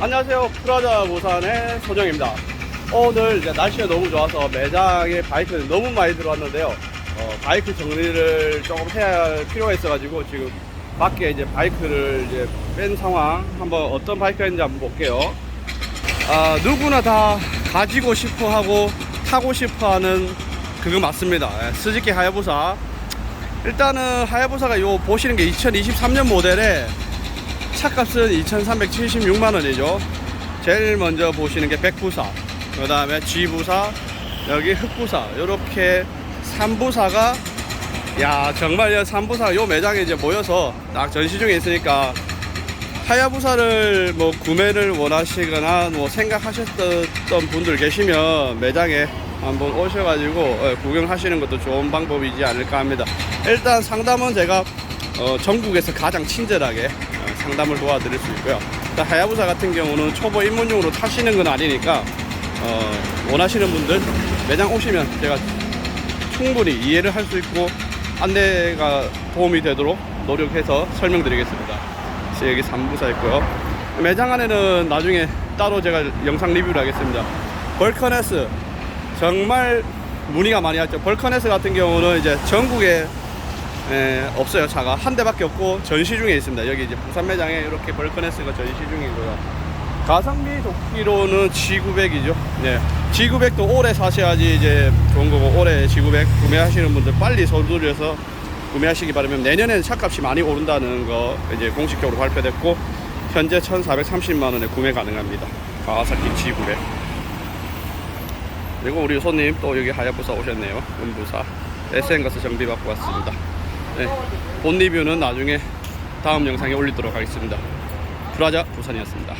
안녕하세요. 프라자 부산의 소정입니다. 오늘 날씨가 너무 좋아서 매장에 바이크는 너무 많이 들어왔는데요. 어, 바이크 정리를 조금 해야 할 필요가 있어가지고 지금 밖에 이제 바이크를 이제 뺀 상황 한번 어떤 바이크가 있는지 한번 볼게요. 아, 누구나 다 가지고 싶어 하고 타고 싶어 하는 그거 맞습니다. 예, 스즈키 하야부사. 일단은 하야부사가 요 보시는 게 2023년 모델에 차값은 2,376만 원이죠. 제일 먼저 보시는 게 백부사, 그 다음에 G부사, 여기 흑부사, 요렇게 3부사가 야 정말 요 3부사 요 매장에 이제 모여서 딱 전시 중에 있으니까 하야부사를 뭐 구매를 원하시거나 뭐 생각하셨던 분들 계시면 매장에 한번 오셔가지고 어, 구경하시는 것도 좋은 방법이지 않을까 합니다. 일단 상담은 제가 어, 전국에서 가장 친절하게 어, 상담을 도와드릴 수 있고요. 일단 하야부사 같은 경우는 초보 입문용으로 타시는 건 아니니까 어, 원하시는 분들 매장 오시면 제가 충분히 이해를 할 수 있고 안내가 도움이 되도록 노력해서 설명드리겠습니다. 여기 3부사 있고요. 매장 안에는 나중에 따로 제가 영상 리뷰를 하겠습니다. 벌커네스 정말 문의가 많이 왔죠. 벌커네스 같은 경우는 이제 전국에 에, 없어요 차가 한 대밖에 없고 전시 중에 있습니다. 여기 이제 부산 매장에 이렇게 벌커네스가 전시 중이고요. 가성비 좋기로는 G900이죠. 네. G900도 오래 사셔야지 이제 좋은 거고 올해 G900 구매하시는 분들 빨리 서두르셔서 구매하시기 바라면 내년에는 차값이 많이 오른다는 거 이제 공식적으로 발표됐고 현재 1,430만 원에 구매 가능합니다. 가와사키 G900. 그리고 우리 손님 또 여기 하야부사 오셨네요. 은부사. SN 가서 정비 받고 왔습니다. 네. 본 리뷰는 나중에 다음 영상에 올리도록 하겠습니다. 프라자 부산이었습니다.